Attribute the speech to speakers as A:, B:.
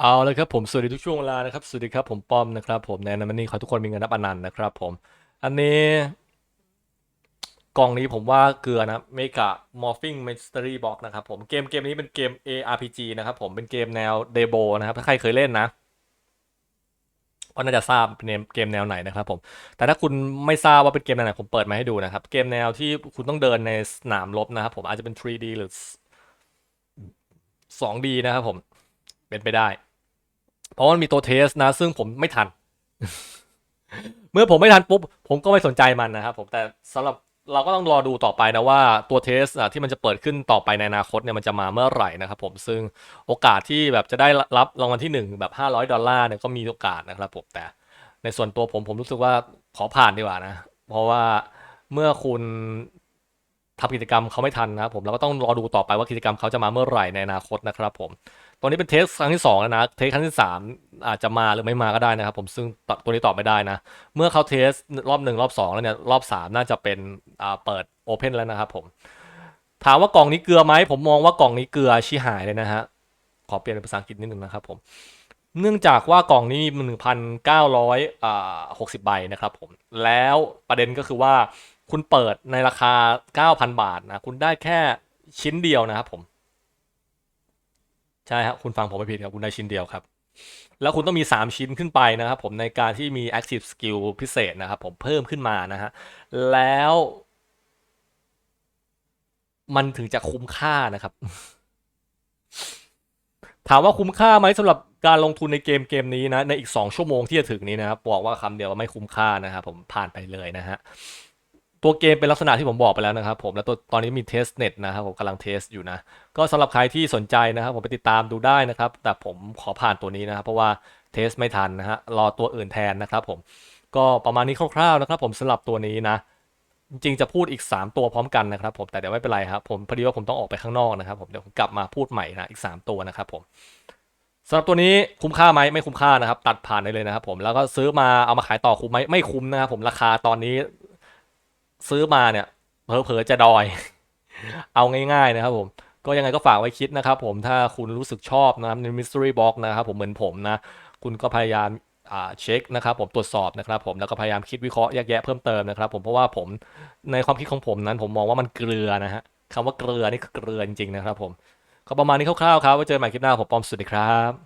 A: เอาลยครับผมสวัสดีทุกช่วงเวลานะครับสวัสดีครับผมป้อมนะครับ ผมในนันนี่ขอทุกคนมีเงินนับอนันต์นะครับ ผม อันนี้กล่องนี้ผมว่าเกลือนะเมกะมอร์ฟิงมิส t ต r y Box นะครับผมเกมเกมนี้เป็นเกม ARPG นะครับผมเป็นเกมแนวเดโบนะครับถ้าใครเคยเล่นนะก็น่าจะทราบเป็นเกมแนวไหนนะครับผมแต่ถ้าคุณไม่ทราบว่าเป็นเกมแนวไหนผมเปิดมาให้ดูนะครับ เกมแนวที่คุณต้องเดินในสนามรบนะครับผมอาจจะเป็น 3D หรือ 2D นะครับผมเป็นไปได้ เพราะมันมีตัวเทสนะ ซึ่งผมไม่ทัน เมื่อผมไม่ทันปุ๊บ ผมก็ไม่สนใจมันนะครับผมแต่สำหรับเราก็ต้องรอดูต่อไปนะว่าตัวเทสอะที่มันจะเปิดขึ้นต่อไปในอนาคตเนี่ยมันจะมาเมื่อไหร่นะครับผมซึ่งโอกาสที่แบบจะได้รับรางวัลที่หนึ่งแบบ 500 ดอลลาร์เนี่ยก็มีโอกาสนะครับผมแต่ ในส่วนตัวผมผมรู้สึกว่าขอผ่านดีกว่านะ เพราะว่าเมื่อคุณทำกิจกรรมเขาไม่ทันนะครับผมเราก็ต้องรอดูต่อไปว่ากิจกรรมเขาจะมาเมื่อไหร่ในอนาคตนะครับผม ตัวนี้เป็นเทสครั้งที่2แล้วนะ เทสครั้งที่ 3 อาจจะมาหรือไม่มาก็ได้นะครับ ผมซึ่งตัวนี้ตอบไม่ได้นะ เมื่อเขาเทสรอบหนึ่งรอบ 2 แล้วเนี่ย รอบ 3 น่าจะเป็นเปิดโอเพนแล้วนะครับผม ถามว่ากล่องนี้เกลือไหม ผมมองว่ากล่องนี้เกลือชิหายเลยนะฮะ ขอเปลี่ยนเป็นภาษาอังกฤษนิดนึงนะครับผม เนื่องจากว่ากล่องนี้มีหนึ่งพันเก้าร้อยหกสิบใบนะครับผม แล้วประเด็นก็คือว่าคุณเปิดในราคาเก้าพันบาทนะ คุณได้แค่ชิ้นเดียวนะครับผม ใช่ครับคุณฟังผมไม่ผิดครับคุณได้ชิ้นเดียวครับ แล้วคุณต้องมี 3 ชิ้นขึ้นไปนะครับผมในการที่มี active skill พิเศษนะครับผมเพิ่มขึ้นมานะฮะแล้ว มันถึงจะคุ้มค่านะครับ ถามว่าคุ้มค่าไหมสำหรับการลงทุนในเกมเกมนี้นะในอีก 2 ชั่วโมงที่จะถึงนี้นะครับบอกว่าคำเดียวว่าไม่คุ้มค่านะครับผมผ่านไปเลยนะฮะ ตัวเกมเป็นลักษณะที่ผมบอกไปแล้วนะครับผมแล้วตัวตอนนี้มีเทสเน็ตนะครับผมกำลังเทสอยู่นะ ก็สำหรับใครที่สนใจนะครับ ผมไปติดตามดูได้นะครับ แต่ผมขอผ่านตัวนี้นะครับ เพราะว่าเทสไม่ทันนะฮะรอตัวอื่นแทนนะครับผมก็ประมาณนี้คร่าวๆนะครับ ผมสำหรับตัวนี้นะจริงจะพูดอีก 3 ตัวพร้อมกันนะครับ ผมแต่เดี๋ยวไม่เป็นไรครับผมพอดีว่าผมต้องออกไปข้างนอกนะครับผมเดี๋ยวผมกลับมาพูดใหม่นะอีก 3 ตัวนะครับผมสำหรับตัวนี้คุ้มค่าไหมไม่คุ้มค่านะครับ ตัดผ่านได้เลยนะครับ ผมแล้วก็ซื้อมาเอามาขายต่อคุ้มไหมไม่คุ้มนะครับผมราคาตอนนี้ ซื้อมาเนี่ยเผลอๆจะดอย เอาง่ายๆนะครับผมก็ยังไงก็ฝากไว้คิดนะครับผมถ้าคุณรู้สึกชอบนะครับใน mystery box นะครับผมเหมือนผมนะ คุณก็พยายามเช็คนะครับผมตรวจสอบนะครับผมแล้วก็พยายามคิดวิเคราะห์แยกแยะเพิ่มเติมนะครับผมเพราะว่าผมในความคิดของผมนั้น ผมมองว่ามันเกลือนะฮะคำว่าเกลือนี่คือเกลือจริงๆนะครับผมก็ประมาณนี้คร่าวๆครับไว้เจอกันใหม่คลิปหน้าผมปอมสวัสดีครับ